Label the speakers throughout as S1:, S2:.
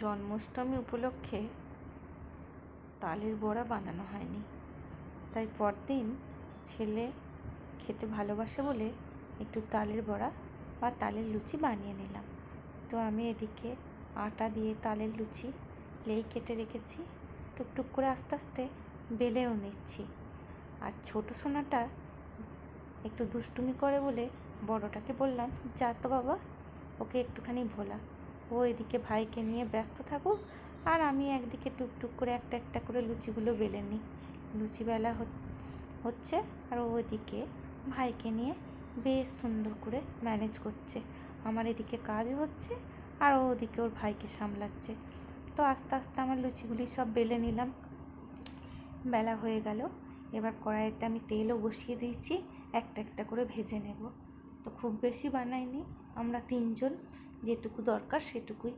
S1: জন্মাষ্টমী উপলক্ষে তালের বড়া বানানো হয়নি। তাই পরদিন ছেলে খেতে ভালোবাসে বলে একটু তালের বড়া বা তালের লুচি বানিয়ে নিলাম। তো আমি এদিকে আটা দিয়ে তালের লুচি লেই কেটে রেখেছি, টুকটুক করে আস্তে আস্তে বেলেও নিচ্ছি। আর ছোটো সোনাটা একটু দুষ্টুমি করে বলে বড়টাকে বললাম, যা তো বাবা, ওকে একটুখানি ভোলা। ও এদিকে ভাইকে নিয়ে ব্যস্ত থাকুক আর আমি একদিকে টুকটুক করে একটা একটা করে লুচিগুলো বেলে নিই। লুচি বেলা হচ্ছে। আর ওদিকে ভাইকে নিয়ে বেশ সুন্দর করে ম্যানেজ করছে। আমার এদিকে কাজও হচ্ছে, আর ওদিকে ওর ভাইকে সামলাচ্ছে। তো আস্তে আস্তে আমার লুচিগুলি সব বেলে নিলাম। বেলা হয়ে গেল। এবার কড়াইতে আমি তেলও বসিয়ে দিয়েছি। একটা একটা করে ভেজে নেব। তো খুব বেশি বানাইনি। আমরা তিনজন যেটুকু দরকার সেটুকুই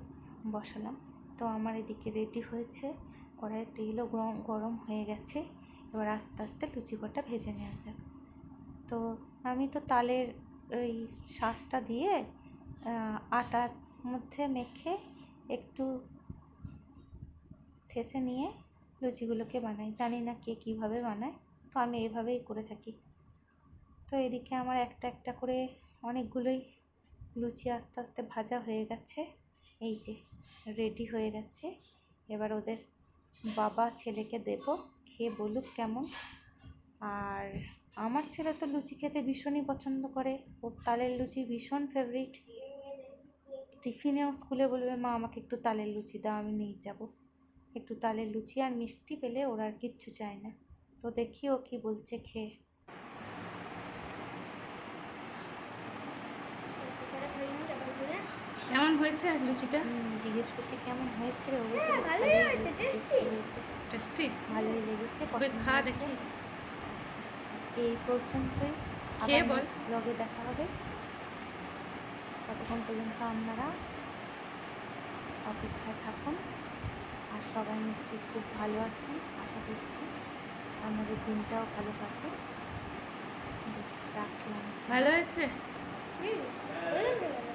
S1: বসালাম। তো আমার এদিকে রেডি হয়েছে। কড়াইয়ের তেলও গরম গরম হয়ে গেছে। এবার আস্তে আস্তে লুচি কটা ভেজে নেওয়া যাক। তো আমি তো তালের ওই শাঁসটা দিয়ে আটার মধ্যে মেখে একটু ঠেসে নিয়ে লুচিগুলোকে বানাই। জানি না কে কীভাবে বানায়। তো আমি এভাবেই করে থাকি। তো এদিকে আমার একটা একটা করে অনেকগুলোই লুচি আস্তে আস্তে ভাজা হয়ে গেছে। এই যে রেডি হয়ে গেছে। এবার ওদের বাবা ছেলেকে দেব, খেয়ে বলুক কেমন। আর আমার ছেলে তো লুচি খেতে ভীষণই পছন্দ করে। ওর তালের লুচি ভীষণ ফেভারিট টিফিনেও স্কুলে বলবে, মা, আমাকে একটু তালের লুচি দাও, আমি নিয়ে যাব। একটু তালের লুচি আর মিষ্টি পেলে ওরা আর কিচ্ছু চায় না। তো দেখি ও কী বলছে খেয়ে
S2: কেমন হয়েছে লুচিটা?
S1: জিজ্ঞেস করছি কেমন হয়েছে রে? ও বলছে
S3: হ্যাঁ, ভালোই হয়েছে,
S1: টেস্টি হয়েছে।
S2: টেস্টি
S1: ভালোই লেগেছে পছন্দ
S2: খা দেখি।
S1: আচ্ছা আজকে এই পর্যন্তই। আবার
S2: বল।
S1: নেক্সট ব্লগে দেখা হবে। ততক্ষণ পর্যন্ত আপনারা অপেক্ষায় থাকুন। আর সবাই নিশ্চয়ই খুব ভালো আছেন আশা করছি। আপনাদের দিনটাও ভালো কাটুক। বেশ রাখলাম
S2: ভালো হয়েছে?
S3: হুম